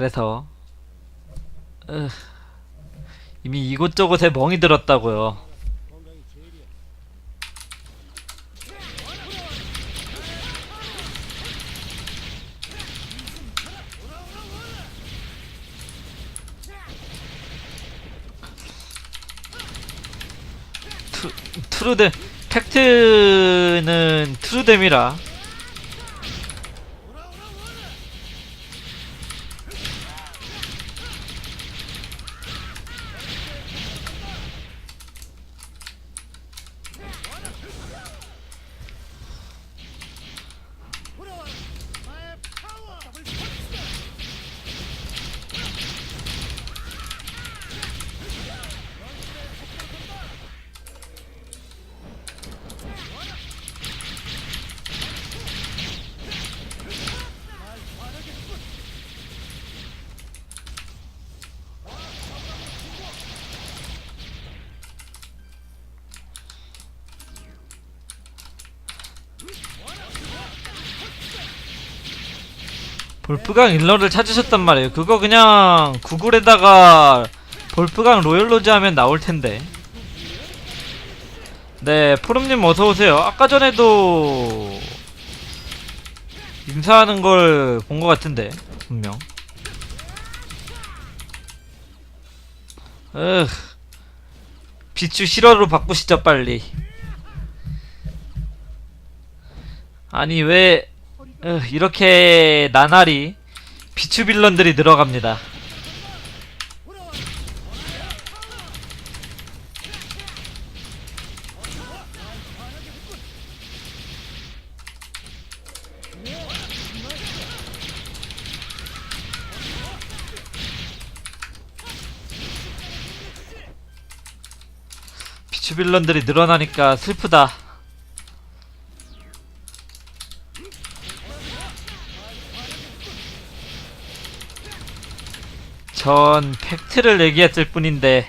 그래서 으, 이미 이곳저곳에 멍이 들었다고요. 투, 트루뎀 팩트는 트루뎀이라 볼프강 일러를 찾으셨단 말이에요. 그거 그냥 구글에다가 볼프강 로열로즈 하면 나올 텐데. 네, 푸름님 어서 오세요. 아까 전에도 인사하는 걸 본 것 같은데 분명. 으, 비추 실화로 바꾸시죠 빨리. 아니 왜 으, 이렇게 나날이 비추 빌런들이 늘어갑니다. 비추 빌런들이 늘어나니까 슬프다. 전 팩트를 얘기했을 뿐인데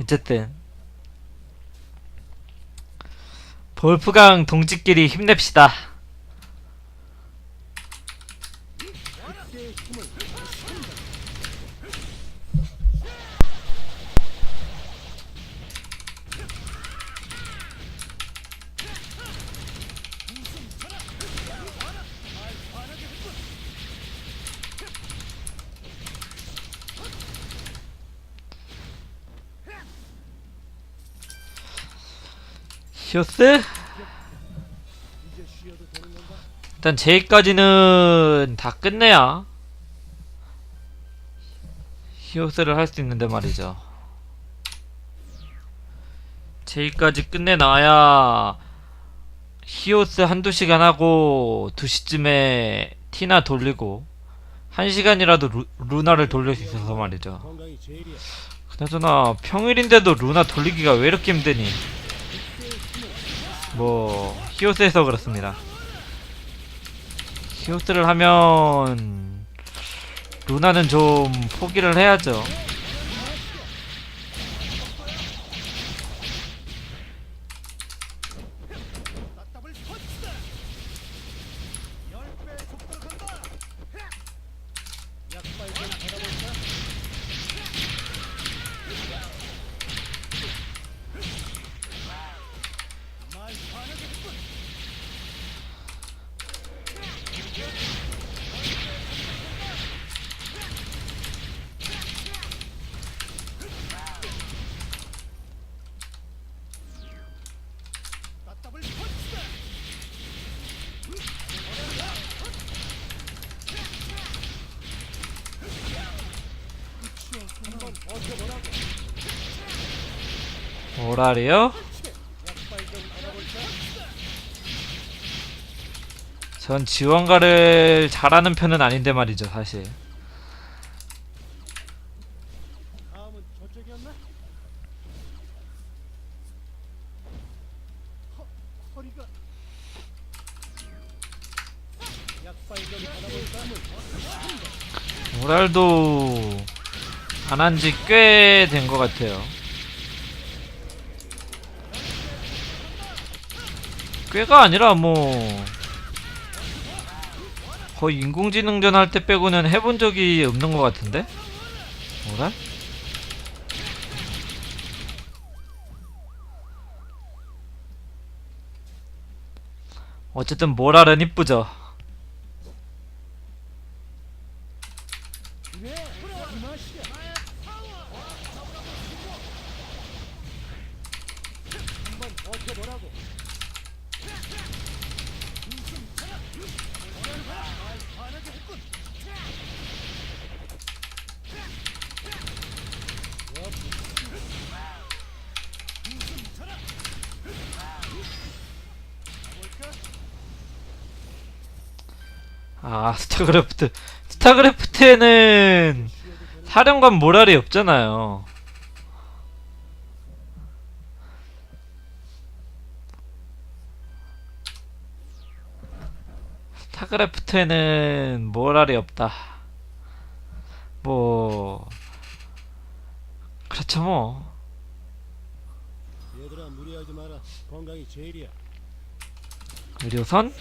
어쨌든 볼프강 동지끼리 힘냅시다. 히오스? 일단 제이까지는 다 끝내야 히오스를 할 수 있는데 말이죠. 제이까지 끝내놔야 히오스 한두 시간 하고 2시쯤에 티나 돌리고 1시간이라도 루, 루나를 돌릴 수 있어서 말이죠. 그나저나 평일인데도 루나 돌리기가 왜 이렇게 힘드니? 뭐 히오스에서 그렇습니다. 히오스를 하면 루나는 좀 포기를 해야죠. 오라리요? 전 지원가를 잘하는 편은 아닌데 말이죠, 사실. 오랄도 안 한 지 꽤 된 것 같아요. 꽤가 아니라 뭐 거의 인공지능전 할 때 빼고는 해본 적이 없는 것 같은데? 뭐라? 어쨌든 모랄은 이쁘죠. 그래, 이 맛이야. 한번 버텨보라고. 아 스타크래프트 스타크래프트에는 사령관 모랄이 없잖아요. 스타크래프트에는 모랄이 없다. 뭐 그렇죠 뭐. 얘들아 무리하지 마라. 건강이 제일이야. 의료선?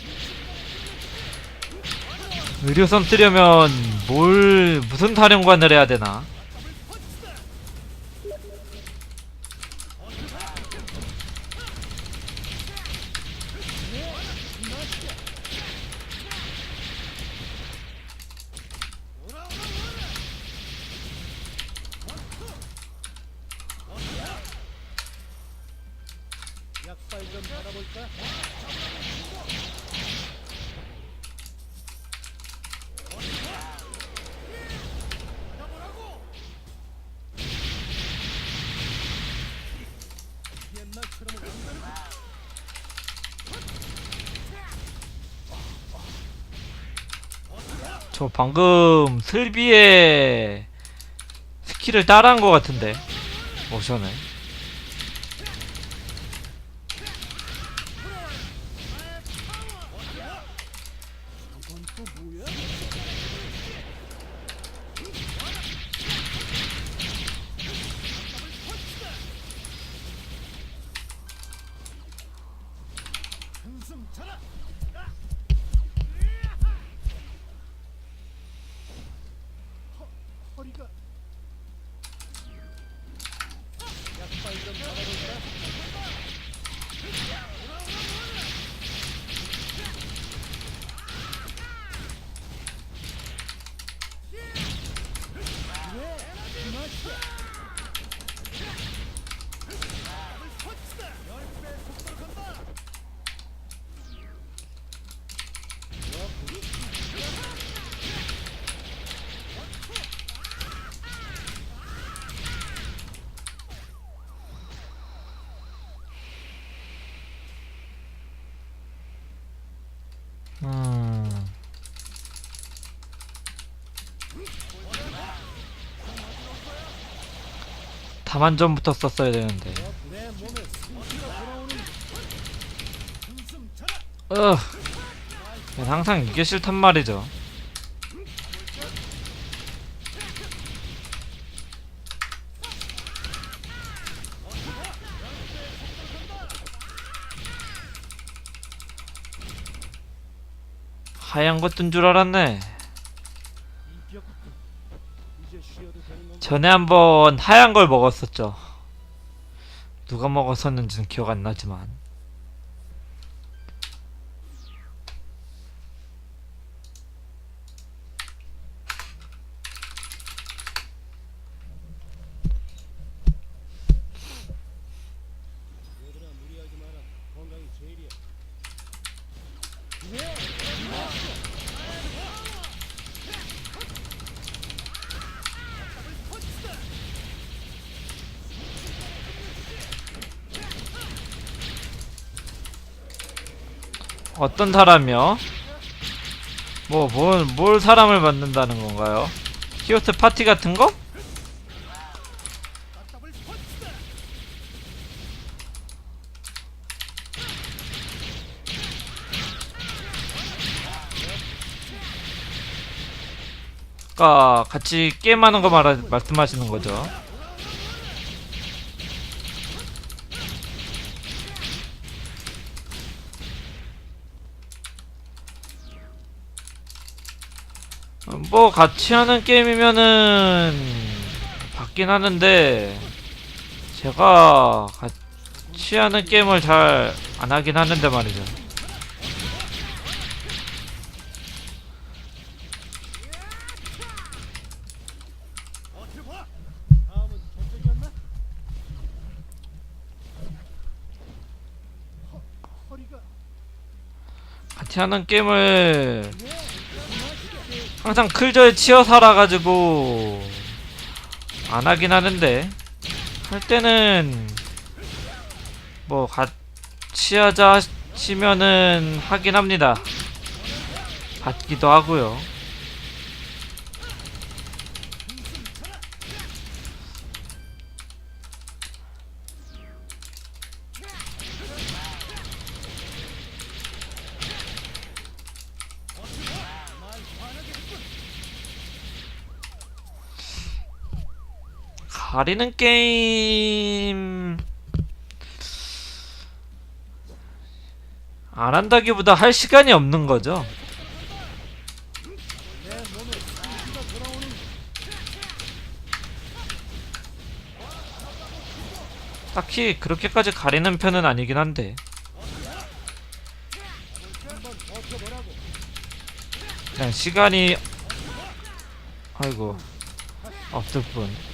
의료선 뜨려면 뭘 무슨 사령관을 해야 되나? 약발 좀 받아볼까? 옛날처럼은 안 되는 저 방금 슬비의 스킬을 따라한 것 같은데. 모션을 4만 점부터 썼어야 되는데. 어, 항상 이게 싫단 말이죠. 하얀 것 뜬 줄 알았네. 전에 한번 하얀 걸 먹었었죠. 누가 먹었었는지는 기억 안 나지만. 어떤 사람이요? 뭐, 뭘, 뭘 사람을 만든다는 건가요? 히오트 파티 같은 거? 까 같이 게임하는 거 말하, 말씀하시는 거죠? 뭐 같이 하는 게임이면은 받긴 하는데 제가 같이 하는 게임을 잘 안 하긴 하는데 말이죠. 같이 하는 게임을 항상 클저에 치여 살아가지고 안 하긴 하는데 할 때는 뭐 같이 하자 하시면은 하긴 합니다. 받기도 하고요. 가리는 게임 안 한다기보다 할 시간이 없는 거죠. 딱히 그렇게까지 가리는 편은 아니긴 한데 그냥 시간이 아이고 없을 뿐.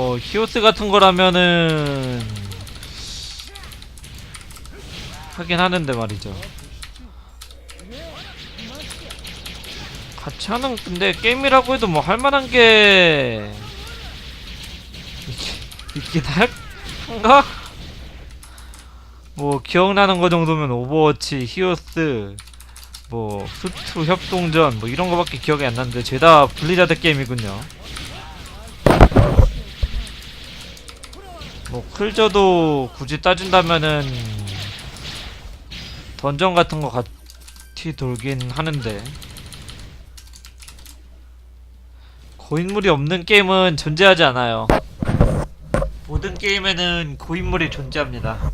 뭐 히오스 같은 거라면은 하긴 하는데 말이죠. 같이 하는 근데 게임이라고 해도 뭐 할만한 게 있- 있긴 할 한가? 뭐 기억나는 거 정도면 오버워치, 히오스, 뭐 수투 협동전 뭐 이런 거밖에 기억이 안 나는데 죄다 블리자드 게임이군요. 뭐 클저도 굳이 따진다면은 던전 같은 거 같이 돌긴 하는데 고인물이 없는 게임은 존재하지 않아요. 모든 게임에는 고인물이 존재합니다.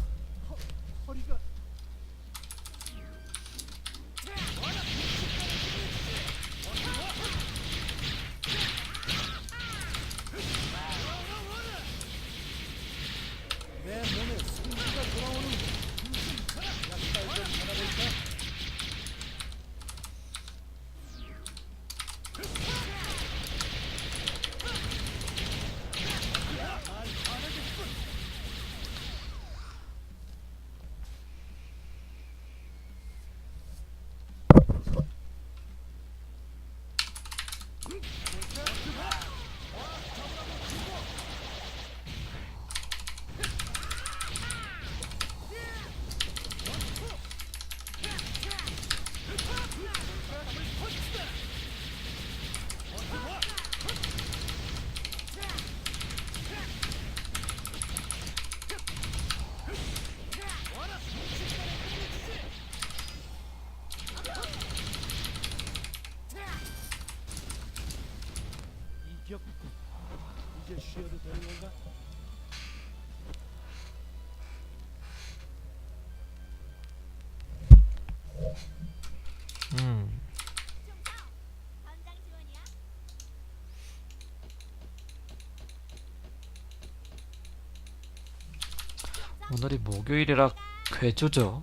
이제 쉬어도 되는 건가? 음. 오늘이 목요일이라 괴조죠.